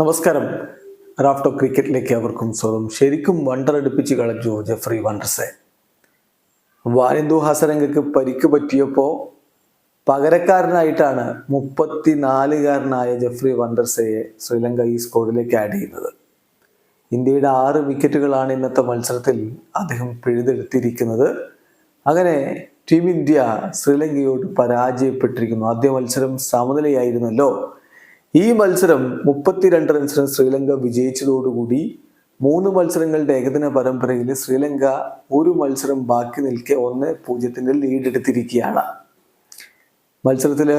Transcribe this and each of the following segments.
നമസ്കാരം. റാഫ്റ്റോ ക്രിക്കറ്റിലേക്ക് അവർക്കും സ്വാഗതം. ശരിക്കും വണ്ടർ അടുപ്പിച്ച് കളിച്ചു ജെഫ്രി വണ്ടർസെ. വാനിന്ദു ഹസരംഗക്ക് പരിക്ക് പറ്റിയപ്പോൾ പകരക്കാരനായിട്ടാണ് മുപ്പത്തിനാലുകാരനായ ജെഫ്രി വണ്ടർസയെ ശ്രീലങ്ക ഈ സ്കോഡിലേക്ക് ആഡ് ചെയ്യുന്നത്. ഇന്ത്യയുടെ ആറ് വിക്കറ്റുകളാണ് ഇന്നത്തെ മത്സരത്തിൽ അദ്ദേഹം പിഴുതെടുത്തിരിക്കുന്നത്. അങ്ങനെ ടീം ഇന്ത്യ ശ്രീലങ്കയോട് പരാജയപ്പെട്ടിരിക്കുന്നു. ആദ്യ മത്സരം സമനിലയായിരുന്നല്ലോ. ഈ മത്സരം മുപ്പത്തിരണ്ട് റൺസിന് ശ്രീലങ്ക വിജയിച്ചതോടുകൂടി മൂന്ന് മത്സരങ്ങളുടെ ഏകദിന പരമ്പരയിൽ ശ്രീലങ്ക ഒരു മത്സരം ബാക്കി നിൽക്കെ ഒന്ന് പൂജ്യത്തിന്റെ ലീഡ് എടുത്തിരിക്കുകയാണ്. മത്സരത്തിൽ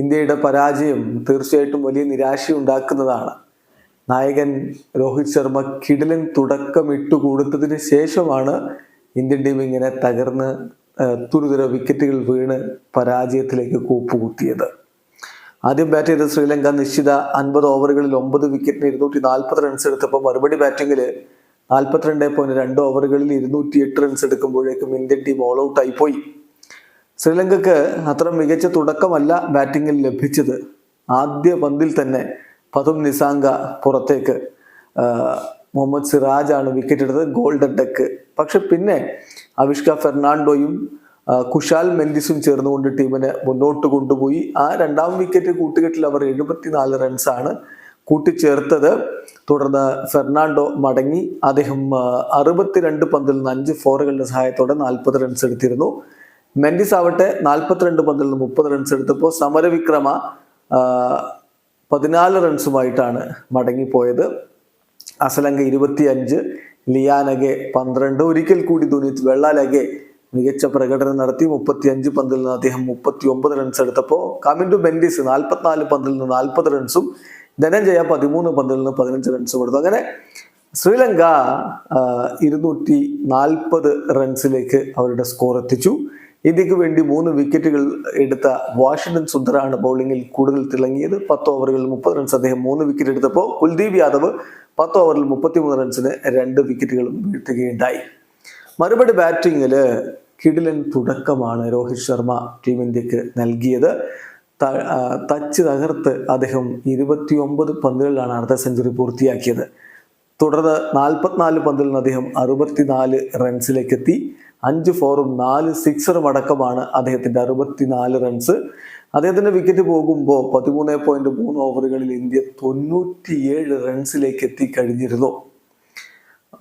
ഇന്ത്യയുടെ പരാജയം തീർച്ചയായിട്ടും വലിയ നിരാശ ഉണ്ടാക്കുന്നതാണ് നായകൻ രോഹിത് ശർമ്മ കിടിലൻ തുടക്കം ഇട്ടുകൊടുത്തതിന് ശേഷമാണ് ഇന്ത്യൻ ടീം ഇങ്ങനെ തകർന്ന് തുരുതുര വിക്കറ്റുകൾ വീണ് പരാജയത്തിലേക്ക് കൂപ്പുകുത്തിയത്. ആദ്യം ബാറ്റ് ചെയ്ത ശ്രീലങ്ക. നിശ്ചിത അൻപത് ഓവറുകളിൽ ഒമ്പത് വിക്കറ്റിന് ഇരുന്നൂറ്റി നാൽപ്പത് റൺസ് എടുത്തപ്പോൾ മറുപടി ബാറ്റിംഗിൽ നാൽപ്പത്തിരണ്ട് പോയിന്റ് രണ്ട് ഓവറുകളിൽ ഇരുന്നൂറ്റി എട്ട് റൺസ് എടുക്കുമ്പോഴേക്കും ഇന്ത്യൻ ടീം ഓൾ ഔട്ട് ആയിപ്പോയി പോയി. ശ്രീലങ്കക്ക് അത്ര മികച്ച തുടക്കമല്ല ബാറ്റിങ്ങിൽ ലഭിച്ചത്. ആദ്യ പന്തിൽ തന്നെ പതും നിസാങ്ക പുറത്തേക്ക് മുഹമ്മദ് സിറാജ് ആണ് വിക്കറ്റ് എടുത്തത്. Golden duck. പക്ഷെ പിന്നെ അവിഷ്ക ഫെർണാണ്ടോയും കുഷാൽ മെൻഡിസും ചേർന്നുകൊണ്ട് ടീമിനെ മുന്നോട്ട് കൊണ്ടുപോയി. ആ രണ്ടാം വിക്കറ്റ് കൂട്ടുകെട്ടിൽ അവർ എഴുപത്തിനാല് റൺസാണ് കൂട്ടിച്ചേർത്തത്. തുടർന്ന് ഫെർണാണ്ടോ മടങ്ങി. അദ്ദേഹം അറുപത്തിരണ്ട് പന്തിൽ നിന്ന് അഞ്ച് ഫോറുകളുടെ സഹായത്തോടെ നാൽപ്പത് റൺസ് എടുത്തിരുന്നു. മെൻഡിസ് ആവട്ടെ നാൽപ്പത്തിരണ്ട് പന്തിൽ നിന്ന് മുപ്പത് റൺസ് എടുത്തപ്പോൾ സമരവിക്രമ പതിനാല് റൺസുമായിട്ടാണ് മടങ്ങിപ്പോയത്. അസലങ്ക ഇരുപത്തി അഞ്ച് ലിയാനഗെ പന്ത്രണ്ട്. ഒരിക്കൽ കൂടി ദുനിത് വെള്ളാലഗെ മികച്ച പ്രകടനം നടത്തി മുപ്പത്തി അഞ്ച് പന്തിൽ നിന്ന് അദ്ദേഹം മുപ്പത്തി ഒമ്പത് റൺസ് എടുത്തപ്പോൾ കമിൻഡു ബെൻഡിസ് നാൽപ്പത്തിനാല് പന്തിൽ നിന്ന് നാൽപ്പത് റൺസും ധനഞ്ജയ പതിമൂന്ന് പന്തിൽ നിന്ന് പതിനഞ്ച് റൺസും എടുത്തു. അങ്ങനെ ശ്രീലങ്ക ഇരുന്നൂറ്റി നാൽപ്പത് റൺസിലേക്ക് അവരുടെ സ്കോർ എത്തിച്ചു. ഇന്ത്യയ്ക്ക് വേണ്ടി മൂന്ന് വിക്കറ്റുകൾ എടുത്ത വാഷിംഗ്ടൺ സുന്ദറാണ് ബൗളിംഗിൽ കൂടുതൽ തിളങ്ങിയത്. പത്ത് ഓവറുകളിൽ മുപ്പത് റൺസ് അദ്ദേഹം മൂന്ന് വിക്കറ്റ് എടുത്തപ്പോൾ കുൽദീപ് യാദവ് പത്ത് ഓവറിൽ മുപ്പത്തിമൂന്ന് റൺസിന് രണ്ട് വിക്കറ്റുകളും വീഴ്ത്തുകയുണ്ടായി. മറുപടി ബാറ്റിങ്ങിൽ കിടിലൻ തുടക്കമാണ് രോഹിത് ശർമ്മ ടീം ഇന്ത്യയ്ക്ക് നൽകിയത്. തച്ച് തകർത്ത് അദ്ദേഹം ഇരുപത്തിയൊമ്പത് പന്തുകളിലാണ് അർദ്ധ സെഞ്ചുറി പൂർത്തിയാക്കിയത്. തുടർന്ന് നാൽപ്പത്തിനാല് പന്തിൽ നിന്ന് അദ്ദേഹം അറുപത്തിനാല് റൺസിലേക്ക് എത്തി അഞ്ച് ഫോറും നാല് സിക്സറും അടക്കമാണ് അദ്ദേഹത്തിന്റെ അറുപത്തിനാല് റൺസ് അദ്ദേഹത്തിന്റെ വിക്കറ്റ് പോകുമ്പോൾ പതിമൂന്ന് പോയിന്റ് മൂന്ന് ഓവറുകളിൽ ഇന്ത്യ തൊണ്ണൂറ്റിയേഴ് റൺസിലേക്ക് എത്തിക്കഴിഞ്ഞിരുന്നു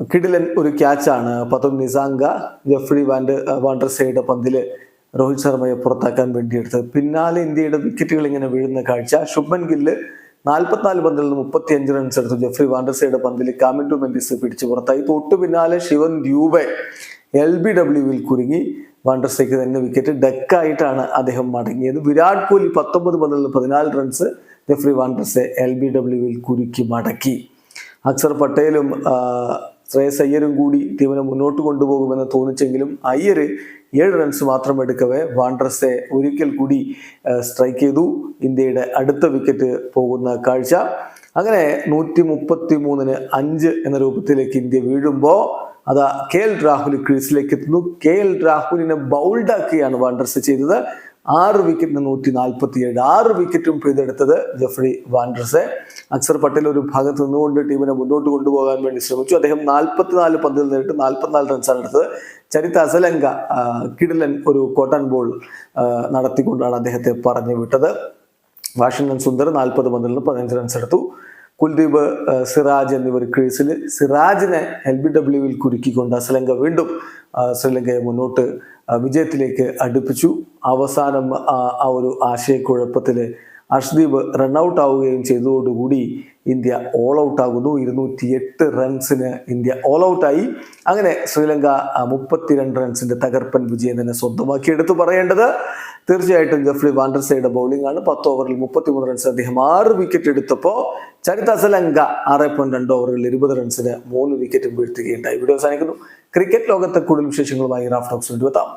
കിടിലൻ ഒരു ക്യാച്ചാണ് പത്തും നിസാങ്ക ജഫ്രി വാൻഡ് വാണ്ടർസയുടെ പന്തിൽ രോഹിത് ശർമ്മയെ പുറത്താക്കാൻ വേണ്ടിയെടുത്ത് പിന്നാലെ ഇന്ത്യയുടെ വിക്കറ്റുകൾ ഇങ്ങനെ വീഴുന്ന കാഴ്ച. ശുഭൻ ഗില്ല് നാൽപ്പത്തിനാല് പന്തിൽ നിന്ന് മുപ്പത്തി അഞ്ച് റൺസ് എടുത്തു ജെഫ്രി വാണ്ടർസയുടെ പന്തിൽ കാമിൻ ടു മെൻഡിസ് പിടിച്ചു പുറത്തായി. തൊട്ടു പിന്നാലെ ശിവൻ ദ്യൂബെ എൽ ബി ഡബ്ല്യുവിൽ കുരുങ്ങി. വാണ്ടർസയ്ക്ക് തന്നെ വിക്കറ്റ് ഡെക്കായിട്ടാണ് അദ്ദേഹം മടങ്ങിയത്. വിരാട് കോഹ്ലി പത്തൊമ്പത് പന്തിൽ പതിനാല് runs Jeffrey Vandersay L B ഡബ്ല്യുവിൽ കുരുക്കി മടക്കി. അക്സർ പട്ടേലും ശ്രേയസ് അയ്യരും കൂടി ടീമിനെ മുന്നോട്ട് കൊണ്ടുപോകുമെന്ന് തോന്നിച്ചെങ്കിലും അയ്യർ ഏഴ് റൺസ് മാത്രം എടുക്കവേ വാണ്ടർസെ ഒരിക്കൽ കൂടി സ്ട്രൈക്ക് ചെയ്തു. ഇന്ത്യയുടെ അടുത്ത വിക്കറ്റ് പോകുന്ന കാഴ്ച. അങ്ങനെ നൂറ്റി മുപ്പത്തി മൂന്നിന് അഞ്ച് എന്ന രൂപത്തിലേക്ക് ഇന്ത്യ വീഴുമ്പോൾ അതാ കെ എൽ രാഹുൽ ക്രീസിലേക്ക് എത്തുന്നു. കെ എൽ രാഹുലിനെ ബൗൾഡാക്കുകയാണ് വാണ്ടർസ് ചെയ്തത്. ആറ് വിക്കറ്റിന് നൂറ്റി നാൽപ്പത്തി ഏഴ് ആറ് വിക്കറ്റും പിഴുതെടുത്തത് ജഫ്രി വാൻഡ്രസെ അക്സർ പട്ടേൽ ഒരു ഭാഗത്ത് നിന്നുകൊണ്ട് ടീമിനെ മുന്നോട്ട് കൊണ്ടുപോകാൻ വേണ്ടി ശ്രമിച്ചു. അദ്ദേഹം നാൽപ്പത്തിനാല് പന്തിൽ നേരിട്ട് നാൽപ്പത്തിനാല് റൺസാണ് എടുത്തത്. ചരിത്ര അസലങ്ക കിടിലൻ ഒരു കോട്ടൺ ബോൾ നടത്തിക്കൊണ്ടാണ് അദ്ദേഹത്തെ പറഞ്ഞു വിട്ടത്. വാഷിംഗ്ടൺ സുന്ദർ നാൽപ്പത് പന്തിൽ നിന്ന് പതിനഞ്ച് റൺസ് എടുത്തു. കുൽദീപ് സിറാജ് എന്നിവർ ക്രീസിൽ. സിറാജിനെ എൽ ബി ഡബ്ല്യുവിൽ കുരുക്കിക്കൊണ്ട് അസലങ്ക വീണ്ടും ശ്രീലങ്കയെ മുന്നോട്ട് വിജയത്തിലേക്ക് അടുപ്പിച്ചു. അവസാനം ആ ഒരു ആശയക്കുഴപ്പത്തിൽ അർഷ്ദീപ് റൺഔട്ട് ആവുകയും ചെയ്തതോടുകൂടി ഇന്ത്യ ഓൾ ഔട്ട് ആകുന്നു. ഇരുന്നൂറ്റി എട്ട് റൺസിന് ഇന്ത്യ ഓൾ ഔട്ടായി അങ്ങനെ ശ്രീലങ്ക മുപ്പത്തിരണ്ട് റൺസിന്റെ തകർപ്പൻ വിജയം തന്നെ സ്വന്തമാക്കി. എടുത്തു പറയേണ്ടത് തീർച്ചയായിട്ടും ജഫ്രി വാണ്ടർസയുടെ ബൗളിംഗ് ആണ്. പത്ത് ഓവറിൽ മുപ്പത്തിമൂന്ന് റൺസ് അദ്ദേഹം ആറ് വിക്കറ്റ് എടുത്തപ്പോൾ ചരിത അസലങ്ക ആറ് പോയിന്റ് രണ്ട് ഓവറുകളിൽ ഇരുപത് റൺസിന് മൂന്ന് വിക്കറ്റും വീഴ്ത്തുകയുണ്ടായി. വീഡിയോ അവസാനിക്കുന്നു. ക്രിക്കറ്റ് ലോകത്തെ കൂടുതൽ വിശേഷങ്ങളുമായി റാഫ് ടോക്സ് കൊണ്ടുവെത്താം